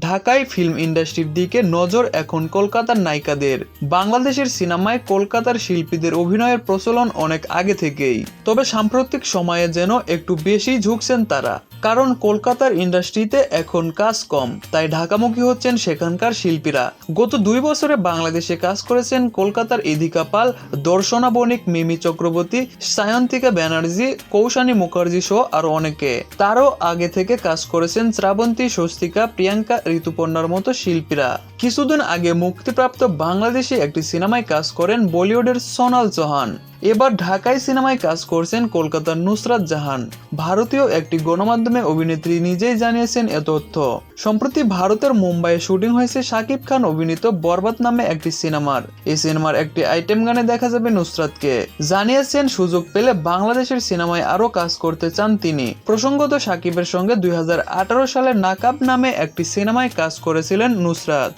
ঢাকায় ফিল্ম ইন্ডাস্ট্রির দিকে নজর এখন কলকাতার নায়িকাদের। বাংলাদেশের সিনেমায় কলকাতার শিল্পীদের অভিনয়ের প্রচলন অনেক আগে থেকেই। তবে সাম্প্রতিক সময়ে যেন একটু বেশি ঝুঁকছেন তারা। কারণ কলকাতার ইন্ডাস্ট্রিতে এখন কাজ কম, তাই ঢাকামুখী হচ্ছেন সেখানকার শিল্পীরা। গত দুই বছরে বাংলাদেশে কাজ করেছেন কলকাতার ইদিকা পাল, দর্শনা বণিক মিমি চক্রবর্তী, সায়ন্তিকা ব্যানার্জি, কৌশানী মুখার্জি সহ আরও অনেকে। তারও আগে থেকে কাজ করেছেন শ্রাবন্তী, স্বস্তিকা, প্রিয়াঙ্কা, ঋতুপর্ণার মতো শিল্পীরা। কিছুদিন আগে মুক্তিপ্রাপ্ত বাংলাদেশে একটি সিনেমায় কাজ করেন বলিউডের সোনাল চৌহান। এবার ঢাকায় সিনেমায় কাজ করছেন কলকাতার নুসরাত জাহান। ভারতীয় একটি গণমাধ্যমে অভিনেত্রী নিজেই জানিয়েছেন এ তথ্য। সম্প্রতি ভারতের মুম্বাইয়ে শুটিং হয়েছে শাকিব খান অভিনীত বরবাদ নামে একটি সিনেমার। এই সিনেমার একটি আইটেম গানে দেখা যাবে নুসরাতকে। জানিয়েছেন, সুযোগ পেলে বাংলাদেশের সিনেমায় আরও কাজ করতে চান তিনি। প্রসঙ্গত, শাকিবের সঙ্গে দুই হাজার আঠারো সালে নাকাব নামে একটি সিনেমায় কাজ করেছিলেন নুসরাত।